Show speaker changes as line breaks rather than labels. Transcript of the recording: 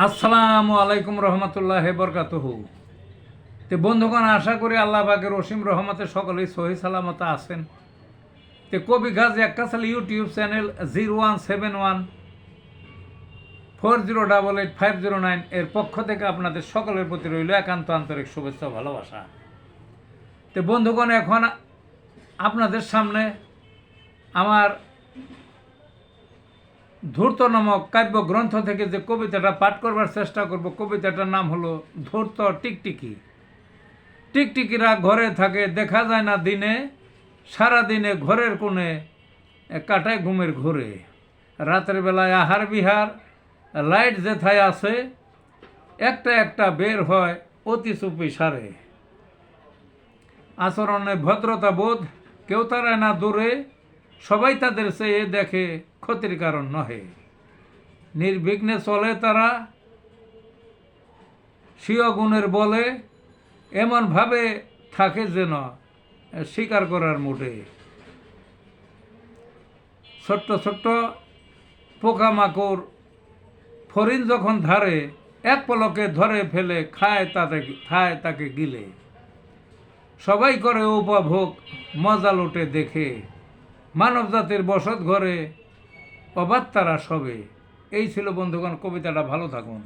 আসসালামু আলাইকুম রহমতুল্লাহ বরকাতহু। তে বন্ধুগণ, আশা করি আল্লাহ বাগের রসিম রহমতে সকলেই সহি সালামত আছেন। তে কবি Gazi Akkasal YouTube channel zero one seven one, four zero double eight five zero nine এর পক্ষ থেকে আপনাদের সকলের প্রতি রইল একান্ত আন্তরিক শুভেচ্ছা ভালোবাসা। তো বন্ধুগণ, এখন আপনাদের সামনে আমার ধূর্ত নামক কাব্য গ্রন্থ থেকে যে কবিতাটা পাঠ করবার চেষ্টা করব, কবিতাটার নাম হলো ধূর্ত টিকটিকি। টিকটিকিরা ঘরে থাকে, দেখা যায় না দিনে সারা দিনে ঘরের কোণে কাটায় ঘুমের ঘুরে। রাতের বেলায় আহার বিহার, লাইট যেথায় আছে, একটা একটা বের হয় অতি চুপি সারে। আচরণে ভদ্রতা বোধ কেউ তারায় না দূরে সবাই তাদের চেয়ে দেখে ক্ষতির কারণ নহে। নির্বিঘ্নে চলে তারা, স্বীয় গুণের বলে এমনভাবে থাকে যেন স্বীকার করার মুঠে ছোট্ট ছোট্ট পোকামাকড় ফরিন যখন ধারে, এক পলকে ধরে ফেলে খায় তাতে, খায় তাকে গিলে। সবাই করে উপভোগ, মজা লুটে দেখে। মানব জাতির বসত ঘরে অবাত তারা সবে। এই ছিল বন্ধুগণ কবিতাটা ভালো থাকুন।